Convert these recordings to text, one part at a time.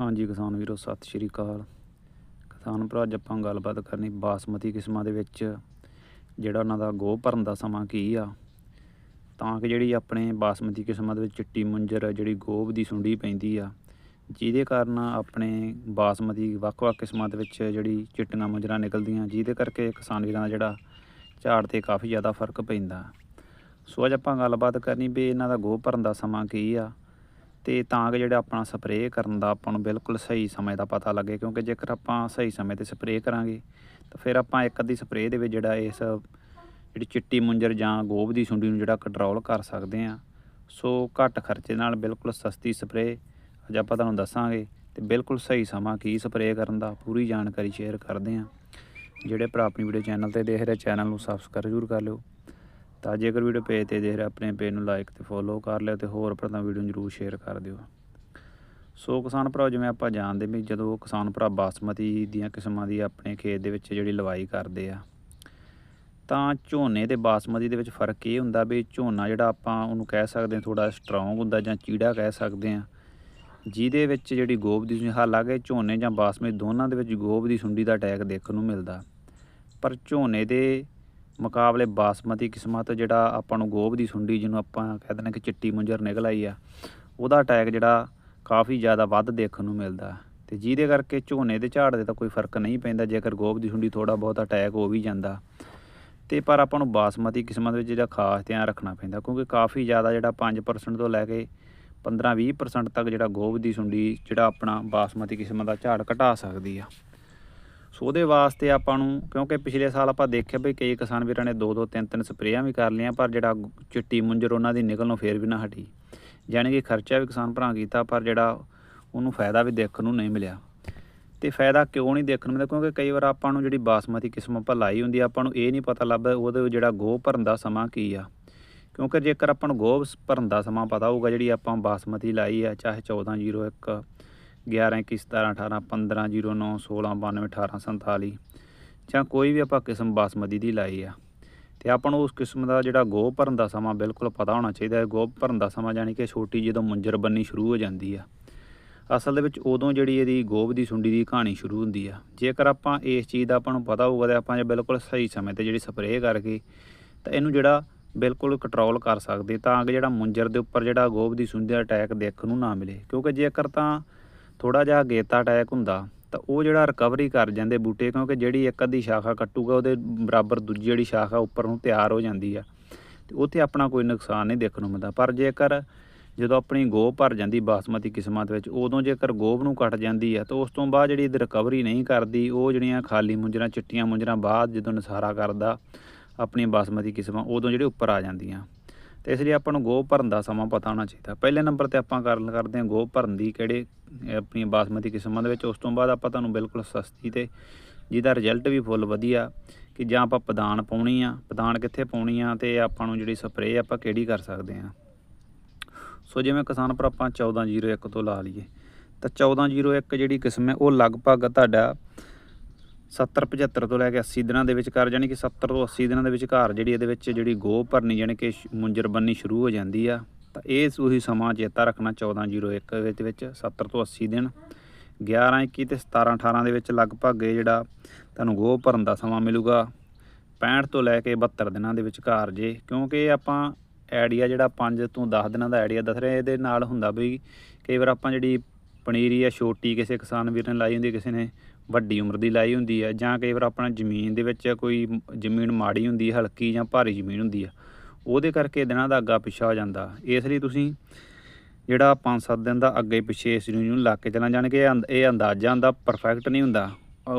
ਹਾਂਜੀ ਕਿਸਾਨ ਵੀਰੋ, ਸਤਿ ਸ਼੍ਰੀ ਅਕਾਲ। ਕਿਸਾਨ ਭਰਾ, ਅੱਜ ਆਪਾਂ ਗੱਲਬਾਤ ਕਰਨੀ ਬਾਸਮਤੀ ਕਿਸਮਾਂ ਦੇ ਵਿੱਚ, ਜਿਹੜਾ ਉਹਨਾਂ ਦਾ ਗੋਹ ਭਰਨ ਦਾ ਸਮਾਂ ਕੀ ਆ। ਤਾਂ ਕਿ ਜਿਹੜੀ ਆਪਣੇ ਬਾਸਮਤੀ ਕਿਸਮਾਂ ਦੇ ਵਿੱਚ ਚਿੱਟੀ ਮੁੰਜਰ, ਜਿਹੜੀ ਗੋਭ ਦੀ ਸੁੰਡੀ ਪੈਂਦੀ ਆ, ਜਿਹਦੇ ਕਾਰਨ ਆਪਣੇ ਬਾਸਮਤੀ ਵੱਖ-ਵੱਖ ਕਿਸਮਾਂ ਦੇ ਵਿੱਚ ਜਿਹੜੀ ਚਿੱਟੀਆਂ ਮੁੰਜਰਾਂ ਨਿਕਲਦੀਆਂ, ਜਿਹਦੇ ਕਰਕੇ ਕਿਸਾਨ ਵੀਰਾਂ ਦਾ ਜਿਹੜਾ ਝਾੜ ਤੇ ਕਾਫੀ ਜ਼ਿਆਦਾ ਫ਼ਰਕ ਪੈਂਦਾ। ਸੋ ਅੱਜ ਆਪਾਂ ਗੱਲਬਾਤ ਕਰਨੀ ਵੀ ਇਹਨਾਂ ਦਾ ਗੋਹ ਭਰਨ ਦਾ ਸਮਾਂ ਕੀ ਆ ਤੇ ਤਾਂ ਕਿ ਜਿਹੜਾ ਆਪਣਾ ਸਪਰੇਅ ਕਰਨ ਦਾ ਆਪਾਂ ਨੂੰ ਬਿਲਕੁਲ ਸਹੀ ਸਮੇਂ ਦਾ ਪਤਾ ਲੱਗੇ, ਕਿਉਂਕਿ ਜੇਕਰ ਆਪਾਂ ਸਹੀ ਸਮੇਂ ਤੇ ਸਪਰੇਅ ਕਰਾਂਗੇ, ਤਾਂ ਫਿਰ ਆਪਾਂ ਇੱਕ ਅੱਧੀ ਸਪਰੇਅ ਦੇ ਵਿੱਚ ਜਿਹੜਾ ਇਸ ਜਿਹੜੀ ਚਿੱਟੀ ਮੁੰਜਰ ਜਾਂ ਗੋਭ ਦੀ ਸੁੰਡੀ ਨੂੰ ਜਿਹੜਾ ਕੰਟਰੋਲ ਕਰ ਸਕਦੇ ਆ ਸੋ ਘੱਟ ਖਰਚੇ ਨਾਲ ਬਿਲਕੁਲ ਸਸਤੀ ਸਪਰੇਅ ਅੱਜ ਆਪਾਂ ਤੁਹਾਨੂੰ ਦੱਸਾਂਗੇ ਤੇ ਬਿਲਕੁਲ ਸਹੀ ਸਮਾਂ ਕੀ ਸਪਰੇਅ ਕਰਨ ਦਾ, ਪੂਰੀ ਜਾਣਕਾਰੀ ਸ਼ੇਅਰ ਕਰਦੇ ਆ ਜਿਹੜੇ ਭਰਾ ਆਪਣੀ ਵੀਡੀਓ ਚੈਨਲ ਤੇ ਦੇਖ ਰਹੇ ਚੈਨਲ ਨੂੰ ਸਬਸਕ੍ਰਾਈਬ ਜ਼ਰੂਰ ਕਰ ਲਿਓ। ਤਾਂ ਜੇਕਰ ਵੀਡੀਓ ਪੇਜ ਤੇ ਦੇਖ ਰਹੇ, ਆਪਣੇ ਪੇਜ ਨੂੰ ਲਾਈਕ ਤੇ ਫੋਲੋ ਕਰ ਲਿਓ ਤੇ ਹੋਰ ਭਰਾ ਵੀਡੀਓ ਨੂੰ ਜ਼ਰੂਰ ਸ਼ੇਅਰ ਕਰ ਦਿਓ। ਸੋ ਕਿਸਾਨ ਭਰਾ ਜਿਵੇਂ ਆਪਾਂ ਜਾਣਦੇ ਵੀ ਜਦੋਂ ਕਿਸਾਨ ਭਰਾ ਬਾਸਮਤੀ ਦੀਆਂ ਕਿਸਮਾਂ ਦੀ ਆਪਣੇ ਖੇਤ ਦੇ ਵਿੱਚ ਜਿਹੜੀ ਲਵਾਈ ਕਰਦੇ ਆ, ਤਾਂ ਝੋਨੇ ਤੇ ਬਾਸਮਤੀ ਦੇ ਵਿੱਚ ਫ਼ਰਕ ਇਹ ਹੁੰਦਾ ਵੀ ਝੋਨਾ ਜਿਹੜਾ ਆਪਾਂ ਉਹਨੂੰ ਕਹਿ ਸਕਦੇ ਹਾਂ ਥੋੜਾ ਸਟਰੋਂਗ ਹੁੰਦਾ ਜਾਂ ਚੀੜਾ ਕਹਿ ਸਕਦੇ ਆ ਜਿਹਦੇ ਵਿੱਚ ਜਿਹੜੀ ਗੋਭ ਦੀ ਸੁੰਡੀ, ਹਾਲਾਂਕਿ ਝੋਨੇ ਜਾਂ ਬਾਸਮਤੀ ਦੋਨਾਂ ਦੇ ਵਿੱਚ ਗੋਭ ਦੀ ਸੁੰਡੀ ਦਾ ਅਟੈਕ ਦੇਖਣ ਨੂੰ ਮਿਲਦਾ। ਪਰ ਝੋਨੇ ਦੇ ਮੁਕਾਬਲੇ ਬਾਸਮਤੀ ਕਿਸਮਾਂ ਤੋਂ ਜਿਹੜਾ ਆਪਾਂ ਨੂੰ ਗੋਭ ਦੀ ਸੁੰਡੀ ਜਿਹਨੂੰ ਆਪਾਂ ਕਹਿ ਦਿੰਦੇ ਕਿ ਚਿੱਟੀ ਮੁੰਜਰ ਨਿਕਲ ਆਈ ਆ, ਉਹਦਾ ਅਟੈਕ ਜਿਹੜਾ ਕਾਫੀ ਜ਼ਿਆਦਾ ਵੱਧ ਦੇਖਣ ਨੂੰ ਮਿਲਦਾ। ਤੇ ਜਿਹਦੇ ਕਰਕੇ ਝੋਨੇ ਦੇ ਝਾੜ ਦੇ ਤਾਂ ਕੋਈ ਫ਼ਰਕ ਨਹੀਂ ਪੈਂਦਾ, ਜੇਕਰ ਗੋਭ ਦੀ ਸੁੰਡੀ ਥੋੜਾ ਬਹੁਤ ਅਟੈਕ ਹੋ ਵੀ ਜਾਂਦਾ। ਤੇ ਪਰ ਆਪਾਂ ਨੂੰ ਬਾਸਮਤੀ ਕਿਸਮਾਂ ਦੇ ਵਿੱਚ ਜਿਹੜਾ ਖਾਸ ਧਿਆਨ ਰੱਖਣਾ ਪੈਂਦਾ, ਕਿਉਂਕਿ ਕਾਫੀ ਜ਼ਿਆਦਾ ਜਿਹੜਾ 5% ਤੋਂ ਲੈ ਕੇ 15-20% ਤੱਕ ਜਿਹੜਾ ਗੋਭ ਦੀ ਸੁੰਡੀ ਜਿਹੜਾ ਆਪਣਾ ਬਾਸਮਤੀ ਕਿਸਮਾਂ ਦਾ ਝਾੜ ਘਟਾ ਸਕਦੀ ਆ। ਸੋ ਉਹਦੇ ਵਾਸਤੇ ਆਪਾਂ ਨੂੰ, ਕਿਉਂਕਿ ਪਿਛਲੇ ਸਾਲ ਆਪਾਂ ਦੇਖਿਆ ਵੀ ਕਈ ਕਿਸਾਨ ਵੀਰਾਂ ਨੇ ਦੋ ਦੋ ਤਿੰਨ ਤਿੰਨ ਸਪਰੇਆਂ ਵੀ ਕਰ ਲਈਆਂ, ਪਰ ਜਿਹੜਾ ਚਿੱਟੀ ਮੁੰਜਰ ਉਹਨਾਂ ਦੀ ਨਿਕਲਣੋਂ ਫੇਰ ਵੀ ਨਾ ਹਟੀ। ਯਾਨੀ ਕਿ ਖਰਚਾ ਵੀ ਕਿਸਾਨ ਭਰਾ ਕੀਤਾ, ਪਰ ਜਿਹੜਾ ਉਹਨੂੰ ਫਾਇਦਾ ਵੀ ਦੇਖਣ ਨੂੰ ਨਹੀਂ ਮਿਲਿਆ। ਤੇ ਫਾਇਦਾ ਕਿਉਂ ਨਹੀਂ ਦੇਖਣ ਨੂੰ ਮਿਲਦਾ ਕਿਉਂਕਿ ਕਈ ਵਾਰ ਆਪਾਂ ਨੂੰ ਜਿਹੜੀ ਬਾਸਮਤੀ ਕਿਸਮ ਆਪਾਂ ਲਾਈ ਹੁੰਦੀ ਆਪਾਂ ਨੂੰ ਇਹ ਨਹੀਂ ਪਤਾ ਲੱਗਦਾ ਉਹਦੇ ਜਿਹੜਾ ਗੋਹ ਭਰਨ ਦਾ ਸਮਾਂ ਕੀ ਆ। ਕਿਉਂਕਿ ਜੇਕਰ ਆਪਾਂ ਨੂੰ ਗੋਹ ਭਰਨ ਦਾ ਸਮਾਂ ਪਤਾ ਹੋਊਗਾ, ਜਿਹੜੀ ਆਪਾਂ ਬਾਸਮਤੀ ਲਾਈ ਆ, ਚਾਹੇ 1401 11 21 17 18 15 09 16 92 18 47 ਜਾਂ ਕੋਈ ਵੀ ਆਪਾਂ ਕਿਸਮ ਬਾਸਮਤੀ ਦੀ ਲਾਈ ਆ। ਤੇ ਆਪਾਂ ਨੂੰ ਉਸ ਕਿਸਮ ਦਾ ਜਿਹੜਾ ਗੋਹ ਭਰਨ ਦਾ ਸਮਾਂ ਬਿਲਕੁਲ ਪਤਾ ਹੋਣਾ ਚਾਹੀਦਾ ਹੈ। ਗੋਹ ਭਰਨ ਦਾ ਸਮਾਂ ਯਾਨੀ ਕਿ ਛੋਟੀ ਜਦੋਂ ਮੁੰਜਰ ਬੰਨੀ ਸ਼ੁਰੂ ਹੋ ਜਾਂਦੀ ਆ। ਅਸਲ ਦੇ ਵਿੱਚ ਉਦੋਂ ਜਿਹੜੀ ਇਹਦੀ ਗੋਭ ਦੀ ਸੁੰਡੀ ਦੀ ਕਹਾਣੀ ਸ਼ੁਰੂ ਹੁੰਦੀ ਆ। ਜੇਕਰ ਆਪਾਂ ਇਸ ਚੀਜ਼ ਦਾ ਆਪਾਂ ਨੂੰ ਪਤਾ ਹੋਊਗਾ ਤੇ ਆਪਾਂ ਜੇ ਬਿਲਕੁਲ ਸਹੀ ਸਮੇਂ ਤੇ ਜਿਹੜੀ ਸਪਰੇਅ ਕਰਕੇ ਤਾਂ ਇਹਨੂੰ ਜਿਹੜਾ ਬਿਲਕੁਲ ਕੰਟਰੋਲ ਕਰ ਸਕਦੇ ਤਾਂ ਕਿ ਜਿਹੜਾ ਮੁੰਜਰ ਦੇ ਉੱਪਰ ਜਿਹੜਾ ਗੋਭ ਦੀ ਸੁੰਡੀ ਦਾ ਅਟੈਕ ਦੇਖਣ ਨੂੰ ਨਾ ਮਿਲੇ। ਕਿਉਂਕਿ ਜੇਕਰ ਤਾਂ ਥੋੜਾ ਜਿਹਾ ਗੇਤਾ ਅਟੈਕ ਹੁੰਦਾ, ਤਾਂ ਉਹ ਜਿਹੜਾ ਰਿਕਵਰੀ ਕਰ ਜਾਂਦੇ ਬੂਟੇ, ਕਿਉਂਕਿ ਜਿਹੜੀ ਇੱਕ ਅੱਧੀ ਸ਼ਾਖਾ ਕੱਟੂਗਾ, ਉਹਦੇ ਬਰਾਬਰ ਦੂਜੀ ਜਿਹੜੀ ਸ਼ਾਖਾ ਉੱਪਰ ਨੂੰ ਤਿਆਰ ਹੋ ਜਾਂਦੀ ਆ, ਤੇ ਉੱਥੇ ਆਪਣਾ ਕੋਈ ਨੁਕਸਾਨ ਨਹੀਂ ਦੇਖਣ ਨੂੰ ਮਿਲਦਾ। ਪਰ ਜੇਕਰ ਜਦੋਂ ਆਪਣੀ ਗੋਭ ਭਰ ਜਾਂਦੀ ਬਾਸਮਤੀ ਕਿਸਮਾਂ ਦੇ ਵਿੱਚ, ਉਦੋਂ ਜੇਕਰ ਗੋਭ ਨੂੰ ਕੱਟ ਜਾਂਦੀ ਆ, ਤਾਂ ਉਸ ਤੋਂ ਬਾਅਦ ਜਿਹੜੀ ਇਹਦੀ ਰਿਕਵਰੀ ਨਹੀਂ ਕਰਦੀ, ਉਹ ਜਿਹੜੀਆਂ ਖਾਲੀ ਮੁੰਜਰਾਂ, ਚਿੱਟੀਆਂ ਮੁੰਜਰਾਂ ਬਾਅਦ ਜਦੋਂ ਨਸਾਰਾ ਕਰਦਾ ਆਪਣੀਆਂ ਬਾਸਮਤੀ ਕਿਸਮਾਂ, ਉਦੋਂ ਜਿਹੜੇ ਉੱਪਰ ਆ ਜਾਂਦੀਆਂ। ਤੇ ਇਸ ਲਈ ਆਪਾਂ ਨੂੰ ਗੋਭ ਭਰਨ ਦਾ ਸਮਾਂ ਪਤਾ ਹੋਣਾ ਚਾਹੀਦਾ। ਪਹਿਲੇ ਨੰਬਰ ਤੇ ਆਪਾਂ ਗੱਲ ਕਰਦੇ ਹਾਂ ਗੋਭ ਭਰਨ ਦੀ ਕਿਹੜੇ ਆਪਣੀ ਬਾਸਮਤੀ ਕਿਸਮਾਂ ਦੇ ਵਿੱਚ। ਉਸ ਤੋਂ ਬਾਅਦ ਆਪਾਂ ਤੁਹਾਨੂੰ ਬਿਲਕੁਲ ਸਸਤੀ ਤੇ ਜਿਹਦਾ ਰਿਜ਼ਲਟ ਵੀ ਫੁੱਲ ਵਧੀਆ ਕਿ ਜਾਂ ਆਪਾਂ ਪਦਾਨ ਪਾਉਣੀ ਆ, ਪਦਾਨ ਕਿੱਥੇ ਪਾਉਣੀ ਆ ਤੇ ਆਪਾਂ ਨੂੰ ਜਿਹੜੀ ਸਪਰੇਅ ਆਪਾਂ ਕਿਹੜੀ ਕਰ ਸਕਦੇ ਆ ਸੋ ਜਿਵੇਂ ਕਿਸਾਨ ਪਰ ਆਪਾਂ 1401 ਤੋਂ ਲਾ ਲਈਏ। ਤਾਂ 1401 ਜਿਹੜੀ ਕਿਸਮ ਹੈ ਉਹ ਲਗਭਗ ਤੁਹਾਡਾ 70 75 ਤੋਂ ਲੈ ਕੇ 80 ਦਿਨਾਂ ਦੇ ਵਿੱਚ ਕਰ ਜਾਨੀ ਕਿ 70 ਤੋਂ 80 ਦਿਨਾਂ ਦੇ ਵਿੱਚ ਘਰ ਜਿਹੜੀ ਇਹਦੇ ਵਿੱਚ ਜਿਹੜੀ ਗੋਹ ਭਰਨੀ ਜਾਨੀ ਕਿ ਸ਼- ਮੁੰਜਰ ਬੰਨੀ ਸ਼ੁਰੂ ਹੋ ਜਾਂਦੀ ਆ, ਤਾਂ ਇਹ ਉਹੀ ਸਮਾਂ ਚੇਤਾ ਰੱਖਣਾ 1401 ਵਿੱਚ ਵਿੱਚ 70 ਤੋਂ 80 ਦਿਨ 11 21 ਤੇ 17 18 ਦੇ ਵਿੱਚ ਲਗਭਗ ਇਹ ਜਿਹੜਾ ਤੁਹਾਨੂੰ ਗੋਹ ਭਰਨ ਦਾ ਸਮਾਂ ਮਿਲੂਗਾ 65 ਤੋਂ ਲੈ ਕੇ 72 ਦਿਨਾਂ ਦੇ ਵਿੱਚ ਘਰ ਜੇ, ਕਿਉਂਕਿ ਆਪਾਂ ਆਈਡੀਆ ਜਿਹੜਾ 5 ਤੋਂ 10 ਦਿਨਾਂ ਦਾ ਆਈਡੀਆ ਦੱਸ ਰਹੇ ਇਹਦੇ ਨਾਲ ਹੁੰਦਾ ਵੀ ਕਈ ਵਾਰ ਆਪਾਂ ਜਿਹੜੀ ਪਨੀਰੀ ਆ, ਛੋਟੀ ਕਿਸੇ ਕਿਸਾਨ ਵੀਰ ਨੇ ਲਾਈ ਹੁੰਦੀ ਕਿਸੇ ਨੇ ਵੱਡੀ ਉਮਰ ਦੀ ਲਾਈ ਹੁੰਦੀ ਹੈ ਜਾਂ ਕਈ ਵਾਰ ਆਪਣਾ ਜ਼ਮੀਨ ਦੇ ਵਿੱਚ ਕੋਈ ਜ਼ਮੀਨ ਮਾੜੀ ਹੁੰਦੀ ਹਲਕੀ ਜਾਂ ਭਾਰੀ ਜ਼ਮੀਨ ਹੁੰਦੀ ਆ, ਉਹਦੇ ਕਰਕੇ ਦਿਨਾਂ ਦਾ ਅੱਗਾ ਪਿੱਛਾ ਹੋ ਜਾਂਦਾ। ਇਸ ਲਈ ਤੁਸੀਂ ਜਿਹੜਾ 5-7 ਦਿਨ ਦਾ ਅੱਗੇ ਪਿੱਛੇ ਇਸ ਨੂੰ ਲਾ ਕੇ ਚੱਲਣਾ, ਜਾਣ ਕਿ ਇਹ ਇਹ ਅੰਦਾਜ਼ਾ ਹੁੰਦਾ ਪਰਫੈਕਟ ਨਹੀਂ ਹੁੰਦਾ।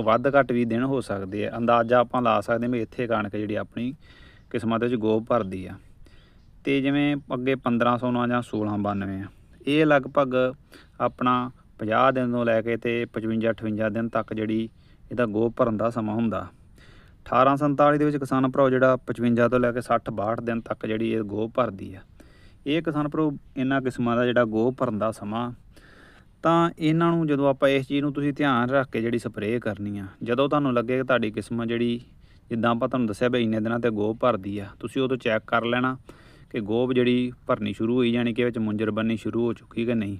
ਵੱਧ ਘੱਟ ਵੀ ਦਿਨ ਹੋ ਸਕਦੇ ਆ। ਅੰਦਾਜ਼ਾ ਆਪਾਂ ਲਾ ਸਕਦੇ ਵੀ ਇੱਥੇ ਕਣਕ ਜਿਹੜੀ ਆਪਣੀ ਕਿਸਮਾਂ ਦੇ ਵਿੱਚ ਗੋਬ ਭਰਦੀ ਆ। ਤੇ ਜਿਵੇਂ ਅੱਗੇ 1509 ਜਾਂ 1692 ਆ, ਇਹ ਲਗਭਗ ਆਪਣਾ 50 ਦਿਨ ਤੋਂ ਲੈ ਕੇ ਤੇ 55 58 ਦਿਨ ਤੱਕ ਜਿਹੜੀ ਇਹਦਾ ਗੋਭ ਭਰਨ ਦਾ ਸਮਾਂ ਹੁੰਦਾ। 1847 ਦੇ ਵਿੱਚ ਕਿਸਾਨ ਭਰਾਓ ਜਿਹੜਾ 55 ਤੋਂ ਲੈ ਕੇ 60 62 ਦਿਨ ਤੱਕ ਜਿਹੜੀ ਇਹ ਗੋਭ ਭਰਦੀ ਆ। ਇਹ ਕਿਸਾਨ ਭਰਾ ਇਹਨਾਂ ਕਿਸਮਾਂ ਦਾ ਜਿਹੜਾ ਗੋਭ ਭਰਨ ਦਾ ਸਮਾਂ, ਤਾਂ ਇਹਨਾਂ ਨੂੰ ਜਦੋਂ ਆਪਾਂ ਇਸ ਚੀਜ਼ ਨੂੰ ਤੁਸੀਂ ਧਿਆਨ ਰੱਖ ਕੇ ਜਿਹੜੀ ਸਪਰੇਅ ਕਰਨੀ ਆ, ਜਦੋਂ ਤੁਹਾਨੂੰ ਲੱਗੇ ਕਿ ਤੁਹਾਡੀ ਕਿਸਮ ਜਿਹੜੀ ਜਿੱਦਾਂ ਆਪਾਂ ਤੁਹਾਨੂੰ ਦੱਸਿਆ ਵੀ ਇੰਨੇ ਦਿਨਾਂ ਤੇ ਗੋਭ ਭਰਦੀ ਆ, ਤੁਸੀਂ ਉਦੋਂ ਚੈੱਕ ਕਰ ਲੈਣਾ ਕਿ ਗੋਭ ਜਿਹੜੀ ਭਰਨੀ ਸ਼ੁਰੂ ਹੋਈ ਜਾਣੀ ਕਿ ਵਿੱਚ ਮੁੰਜਰ ਬੰਨੀ ਸ਼ੁਰੂ ਹੋ ਚੁੱਕੀ ਕਿ ਨਹੀਂ।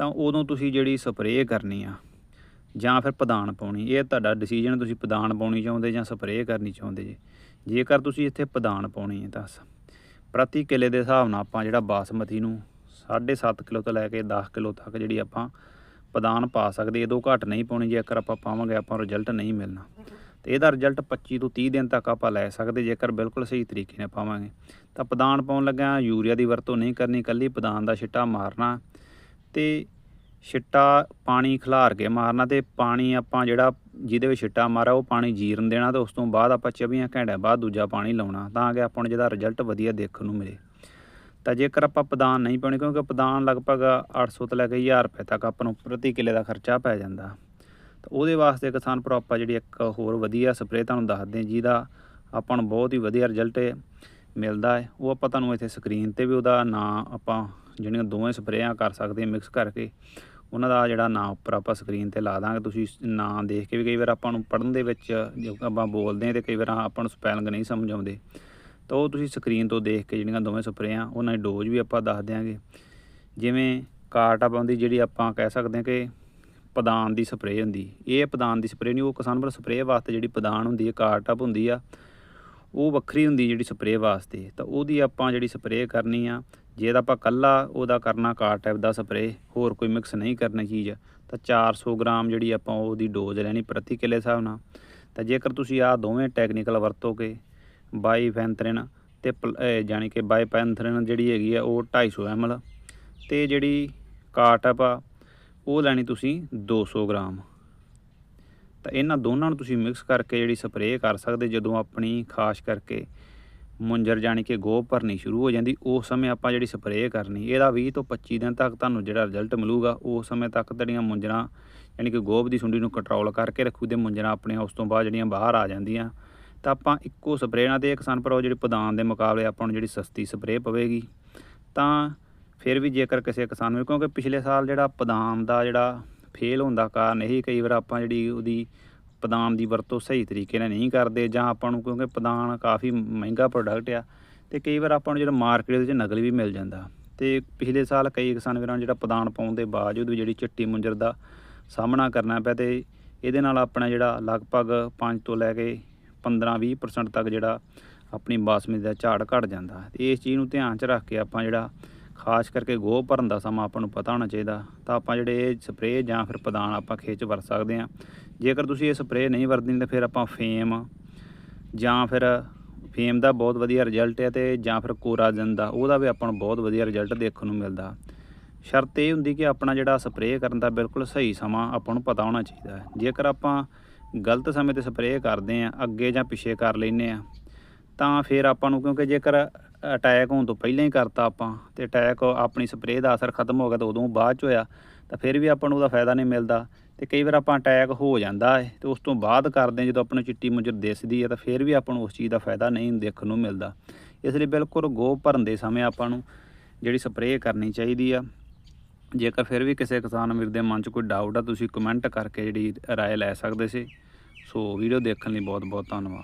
ਤਾਂ ਉਦੋਂ ਤੁਸੀਂ ਜਿਹੜੀ ਸਪਰੇਅ ਕਰਨੀ ਆ, ਜਾਂ ਫਿਰ ਪਦਾਨ ਪਾਉਣੀ, ਇਹ ਤੁਹਾਡਾ ਡਿਸੀਜਨ ਤੁਸੀਂ ਪਦਾਨ ਪਾਉਣੀ ਚਾਹੁੰਦੇ ਜਾਂ ਸਪਰੇਅ ਕਰਨੀ ਚਾਹੁੰਦੇ ਜੇ। ਜੇਕਰ ਤੁਸੀਂ ਇੱਥੇ ਪਦਾਨ ਪਾਉਣੀ ਹੈ ਤਾਂ ਸ- ਪ੍ਰਤੀ ਕਿੱਲੇ ਦੇ ਹਿਸਾਬ ਨਾਲ ਆਪਾਂ ਜਿਹੜਾ ਬਾਸਮਤੀ ਨੂੰ 7.5 ਕਿਲੋ ਤੋਂ ਲੈ ਕੇ 10 ਕਿਲੋ ਤੱਕ ਜਿਹੜੀ ਆਪਾਂ ਪਦਾਨ ਪਾ ਸਕਦੇ ਇਹਦੋਂ ਘੱਟ ਨਹੀਂ ਪਾਉਣੀ, ਜੇਕਰ ਆਪਾਂ ਪਾਵਾਂਗੇ ਆਪਾਂ ਰਿਜ਼ਲਟ ਨਹੀਂ ਮਿਲਣਾ। ਤੇ ਇਹਦਾ ਰਿਜ਼ਲਟ 25 ਤੋਂ 30 ਦਿਨ ਤੱਕ ਆਪਾਂ ਲੈ ਸਕਦੇ, ਜੇਕਰ ਬਿਲਕੁਲ ਸਹੀ ਤਰੀਕੇ ਨਾਲ ਪਾਵਾਂਗੇ। ਤਾਂ ਪਦਾਨ ਪਾਉਣ ਲੱਗਿਆ ਯੂਰੀਆ ਦੀ ਵਰਤੋਂ ਨਹੀਂ ਕਰਨੀ, ਕੱਲੀ ਪਦਾਨ ਦਾ ਛਿੱਟਾ ਮਾਰਨਾ ਤੇ ਛਿੱਟਾ ਪਾਣੀ ਖਿਲਾਰ ਕੇ ਮਾਰਨਾ ਤੇ ਪਾਣੀ ਆਪਾਂ ਜਿਹੜਾ ਜਿਹਦੇ ਵਿੱਚ ਛਿੱਟਾ ਮਾਰਾ ਉਹ ਪਾਣੀ ਜੀਰਨ ਦੇਣਾ ਤੇ ਉਸ ਤੋਂ ਬਾਅਦ ਆਪਾਂ 24 ਘੰਟਿਆਂ ਬਾਅਦ ਦੂਜਾ ਪਾਣੀ ਲਾਉਣਾ ਤਾਂ ਕਿ ਆਪਾਂ ਨੂੰ ਜਿਹਦਾ ਰਿਜ਼ਲਟ ਵਧੀਆ ਦੇਖਣ ਨੂੰ ਮਿਲੇ। ਤਾਂ ਜੇਕਰ ਆਪਾਂ ਪਦਾਨ ਨਹੀਂ ਪਾਉਣੇ ਕਿਉਂਕਿ ਪਦਾਨ ਲਗਭਗ 800 ਤੋਂ ਲੈ ਕੇ 1000 ਰੁਪਏ ਤੱਕ ਆਪਾਂ ਨੂੰ ਪ੍ਰਤੀ ਕਿੱਲੇ ਦਾ ਖਰਚਾ ਪੈ ਜਾਂਦਾ। ਤਾਂ ਉਹਦੇ ਵਾਸਤੇ ਕਿਸਾਨ ਭਰਾ ਆਪਾਂ ਜਿਹੜੀ ਇੱਕ ਹੋਰ ਵਧੀਆ ਸਪਰੇਅ ਤੁਹਾਨੂੰ ਦੱਸਦੇ ਹਾਂ ਜਿਹਦਾ ਆਪਾਂ ਨੂੰ ਬਹੁਤ ਹੀ ਵਧੀਆ ਰਿਜ਼ਲਟ ਮਿਲਦਾ ਹੈ। ਉਹ ਆਪਾਂ ਤੁਹਾਨੂੰ ਇੱਥੇ ਸਕਰੀਨ ਤੇ ਵੀ ਉਹਦਾ ਨਾਂ ਆਪਾਂ ਜਿਹੜੀਆਂ ਦੋਵੇਂ ਸਪਰੇਆਂ ਕਰ ਸਕਦੇ ਮਿਕਸ ਕਰਕੇ, ਉਹਨਾਂ ਦਾ ਜਿਹੜਾ ਨਾਂ ਉੱਪਰ ਆਪਾਂ ਸਕਰੀਨ ਤੇ ਲਾ ਦਾਂਗੇ। ਤੁਸੀਂ ਨਾਂ ਦੇਖ ਕੇ ਵੀ ਕਈ ਵਾਰ ਆਪਾਂ ਨੂੰ ਪੜ੍ਹਨ ਦੇ ਵਿੱਚ ਜੋ ਆਪਾਂ ਬੋਲਦੇ ਹਾਂ ਤੇ ਕਈ ਵਾਰ ਆਪਾਂ ਨੂੰ ਸਪੈਲਿੰਗ ਨਹੀਂ ਸਮਝ ਆਉਂਦੇ। ਤਾਂ ਉਹ ਤੁਸੀਂ ਸਕਰੀਨ ਤੋਂ ਦੇਖ ਕੇ ਜਿਹੜੀਆਂ ਦੋਵੇਂ ਸਪਰੇਆਂ, ਉਹਨਾਂ ਦੀ ਡੋਜ਼ ਵੀ ਆਪਾਂ ਦੱਸ ਦਿਆਂਗੇ। ਜਿਵੇਂ ਕਾਰਟਾਪ ਆਉਂਦੀ ਜਿਹੜੀ ਆਪਾਂ ਕਹਿ ਸਕਦੇ ਹਾਂ ਕਿ ਪਦਾਨ ਦੀ ਸਪਰੇਅ ਹੁੰਦੀ। ਇਹ ਪਦਾਨ ਦੀ ਸਪਰੇਅ ਨਹੀਂ, ਉਹ ਕਿਸਾਨ ਭਰਾ ਸਪਰੇਅ ਵਾਸਤੇ ਜਿਹੜੀ ਪਦਾਨ ਹੁੰਦੀ ਹੈ ਕਾਰਟਾਪ ਹੁੰਦੀ ਆ, ਉਹ ਵੱਖਰੀ ਹੁੰਦੀ ਜਿਹੜੀ ਸਪਰੇਅ ਵਾਸਤੇ। ਤਾਂ ਉਹਦੀ ਆਪਾਂ ਜਿਹੜੀ ਸਪਰੇਅ ਕਰਨੀ ਆ ਜੇ ਤਾਂ ਆਪਾਂ ਕੱਲਾ ਉਹਦਾ ਕਰਨਾ ਕਾਰ ਟਾਈਪ ਦਾ ਸਪਰੇਅ ਹੋਰ ਕੋਈ ਮਿਕਸ ਨਹੀਂ ਕਰਨੀ ਚੀਜ਼, ਤਾਂ 400 ਗ੍ਰਾਮ ਜਿਹੜੀ ਆਪਾਂ ਉਹਦੀ ਡੋਜ਼ ਲੈਣੀ ਪ੍ਰਤੀ ਕਿੱਲੇ ਹਿਸਾਬ ਨਾਲ। ਤਾਂ ਜੇਕਰ ਤੁਸੀਂ ਆਹ ਦੋਵੇਂ ਟੈਕਨੀਕਲ ਵਰਤੋਗੇ ਬਾਈ ਬਾਈਫੈਂਥਰਿਨ ਤੇ ਪਲ- ਇਹ ਜਾਣੀ ਕਿ ਬਾਈਪੈਂਥਰਿਨ ਜਿਹੜੀ ਹੈਗੀ ਆ ਉਹ 250 ml, ਤੇ ਜਿਹੜੀ ਕਾਰਟਪ ਆ, ਉਹ ਲੈਣੀ ਤੁਸੀਂ 200 ਗ੍ਰਾਮ। ਤਾਂ ਇਹਨਾਂ ਦੋਨਾਂ ਨੂੰ ਤੁਸੀਂ ਮਿਕਸ ਕਰਕੇ ਜਿਹੜੀ ਸਪਰੇਅ ਕਰ ਸਕਦੇ ਜਦੋਂ ਆਪਣੀ ਖਾਸ ਕਰਕੇ ਮੁੰਜਰ ਜਾਣੀ ਕਿ ਗੋਭ ਭਰਨੀ ਸ਼ੁਰੂ ਹੋ ਜਾਂਦੀ, ਉਸ ਸਮੇਂ ਆਪਾਂ ਜਿਹੜੀ ਸਪਰੇਅ ਕਰਨੀ, ਇਹਦਾ 20 ਤੋਂ 25 ਦਿਨ ਤੱਕ ਤੁਹਾਨੂੰ ਜਿਹੜਾ ਰਿਜ਼ਲਟ ਮਿਲੂਗਾ, ਉਸ ਸਮੇਂ ਤੱਕ ਤੁਹਾਡੀਆਂ ਮੁੰਜਰਾਂ ਯਾਨੀ ਕਿ ਗੋਭ ਦੀ ਸੁੰਡੀ ਨੂੰ ਕੰਟਰੋਲ ਕਰਕੇ ਰੱਖੂ ਤੇ ਮੁੰਜਰਾਂ ਆਪਣੀਆਂ ਉਸ ਤੋਂ ਬਾਅਦ ਜਿਹੜੀਆਂ ਬਾਹਰ ਆ ਜਾਂਦੀਆਂ। ਤਾਂ ਆਪਾਂ ਇੱਕੋ ਸਪਰੇਅ ਨਾਲ ਤੇ ਕਿਸਾਨ ਭਰਾਓ ਜਿਹੜੀ ਪਦਾਨ ਦੇ ਮੁਕਾਬਲੇ ਆਪਾਂ ਨੂੰ ਜਿਹੜੀ ਸਸਤੀ ਸਪਰੇਅ ਪਵੇਗੀ। ਤਾਂ ਫਿਰ ਵੀ ਜੇਕਰ ਕਿਸੇ ਕਿਸਾਨ ਨੂੰ, ਕਿਉਂਕਿ ਪਿਛਲੇ ਸਾਲ ਜਿਹੜਾ ਪਦਾਨ ਦਾ ਜਿਹੜਾ ਫੇਲ ਹੋਣ ਦਾ ਕਾਰਨ ਇਹੀ ਕਈ ਵਾਰ ਆਪਾਂ ਜਿਹੜੀ ਉਹਦੀ ਪਦਾਨ ਦੀ ਵਰਤੋਂ ਸਹੀ ਤਰੀਕੇ ਨਾਲ ਨਹੀਂ ਕਰਦੇ ਜਾਂ ਆਪਾਂ ਨੂੰ ਕਿਉਂਕਿ ਪਦਾਨ ਕਾਫੀ ਮਹਿੰਗਾ ਪ੍ਰੋਡਕਟ ਆ ਤੇ ਕਈ ਵਾਰ ਆਪਾਂ ਨੂੰ ਜਿਹੜਾ ਮਾਰਕੀਟ ਦੇ ਵਿੱਚ ਨਕਲੀ ਵੀ ਮਿਲ ਜਾਂਦਾ ਤੇ ਪਿਛਲੇ ਸਾਲ ਕਈ ਕਿਸਾਨ ਵੀਰਾਂ ਨੂੰ ਜਿਹੜਾ ਪਦਾਨ ਪਾਉਣ ਦੇ ਬਾਵਜੂਦ ਵੀ ਜਿਹੜੀ ਚਿੱਟੀ ਮੁੰਜਰ ਦਾ ਸਾਹਮਣਾ ਕਰਨਾ ਪਿਆ ਤੇ ਇਹਦੇ ਨਾਲ ਆਪਣਾ ਜਿਹੜਾ ਲਗਭਗ 5 ਤੋਂ ਲੈ ਕੇ 15-20% ਤੱਕ ਜਿਹੜਾ ਆਪਣੀ ਬਾਸਮਤੀ ਦਾ ਝਾੜ ਘਟ ਜਾਂਦਾ। ਤੇ ਇਸ ਚੀਜ਼ ਨੂੰ ਧਿਆਨ 'ਚ ਰੱਖ ਕੇ ਆਪਾਂ ਜਿਹੜਾ ਖਾਸ ਕਰਕੇ ਗੋਹ ਭਰਨ ਦਾ ਸਮਾਂ ਆਪਾਂ ਨੂੰ ਪਤਾ ਹੋਣਾ ਚਾਹੀਦਾ ਤਾਂ ਆਪਾਂ ਜਿਹੜੇ ਇਹ ਸਪਰੇਅ ਜਾਂ ਫਿਰ ਪਦਾਨ ਆਪਾਂ ਖੇਚ ਵਰਤ ਸਕਦੇ ਹਾਂ ਜੇਕਰ ਤੁਸੀਂ ਇਹ ਸਪਰੇਅ ਨਹੀਂ ਵਰਤਣੀ, ਤਾਂ ਫਿਰ ਆਪਾਂ ਫੇਮ ਜਾਂ ਫਿਰ ਫੇਮ ਦਾ ਬਹੁਤ ਵਧੀਆ ਰਿਜ਼ਲਟ ਹੈ ਤੇ ਜਾਂ ਫਿਰ ਕੋਰਾਜਨ ਦਾ, ਉਹਦਾ ਵੀ ਆਪਾਂ ਨੂੰ ਬਹੁਤ ਵਧੀਆ ਰਿਜ਼ਲਟ ਦੇਖਣ ਨੂੰ ਮਿਲਦਾ। ਸ਼ਰਤ ਇਹ ਹੁੰਦੀ ਕਿ ਆਪਣਾ ਜਿਹੜਾ ਸਪਰੇਅ ਕਰਨ ਦਾ ਬਿਲਕੁਲ ਸਹੀ ਸਮਾਂ ਆਪਾਂ ਨੂੰ ਪਤਾ ਹੋਣਾ ਚਾਹੀਦਾ ਹੈ। ਜੇਕਰ ਆਪਾਂ ਗਲਤ ਸਮੇਂ ਤੇ ਸਪਰੇਅ ਕਰਦੇ ਆ ਅੱਗੇ ਜਾਂ ਪਿੱਛੇ ਕਰ ਲੈਨੇ ਆ ਤਾਂ ਫਿਰ ਆਪਾਂ ਨੂੰ ਕਿਉਂਕਿ ਜੇਕਰ ਅਟੈਕ ਹੋਣ ਤੋਂ ਪਹਿਲਾਂ ਹੀ ਕਰਤਾ ਆਪਾਂ, ਤੇ ਅਟੈਕ ਆਪਣੀ ਸਪਰੇਅ ਦਾ ਅਸਰ ਖਤਮ ਹੋ ਗਿਆ ਤਾਂ ਉਦੋਂ ਬਾਅਦ ਚ ਹੋਇਆ, ਤਾਂ ਫਿਰ ਵੀ ਆਪਾਂ ਨੂੰ ਉਹਦਾ ਫਾਇਦਾ ਨਹੀਂ ਮਿਲਦਾ। ਤੇ ਕਈ ਵਾਰ ਆਪਾਂ ਅਟੈਕ ਹੋ ਜਾਂਦਾ ਹੈ ਤੇ ਉਸ ਤੋਂ ਬਾਅਦ ਕਰਦੇ ਜਦੋਂ ਆਪਾਂ ਨੂੰ ਚਿੱਟੀ ਮੁੰਜਰ ਦਿਸਦੀ ਹੈ ਤਾਂ ਫਿਰ ਵੀ ਆਪਾਂ ਨੂੰ ਉਸ ਚੀਜ਼ ਦਾ ਫਾਇਦਾ ਨਹੀਂ ਦੇਖਣ ਨੂੰ ਮਿਲਦਾ। ਇਸ ਲਈ ਬਿਲਕੁਲ ਗੋ ਭਰਨ ਦੇ ਸਮੇਂ ਆਪਾਂ ਨੂੰ ਜਿਹੜੀ ਸਪਰੇਅ ਕਰਨੀ ਚਾਹੀਦੀ ਆ। ਜੇਕਰ ਫਿਰ ਵੀ ਕਿਸੇ ਕਿਸਾਨ ਵੀਰ ਦੇ ਮਨ 'ਚ ਕੋਈ ਡਾਊਟ ਆ, ਤੁਸੀਂ ਕਮੈਂਟ ਕਰਕੇ ਜਿਹੜੀ ਰਾਏ ਲੈ ਸਕਦੇ ਸੀ। ਸੋ ਵੀਡੀਓ ਦੇਖਣ ਲਈ ਬਹੁਤ ਬਹੁਤ ਧੰਨਵਾਦ।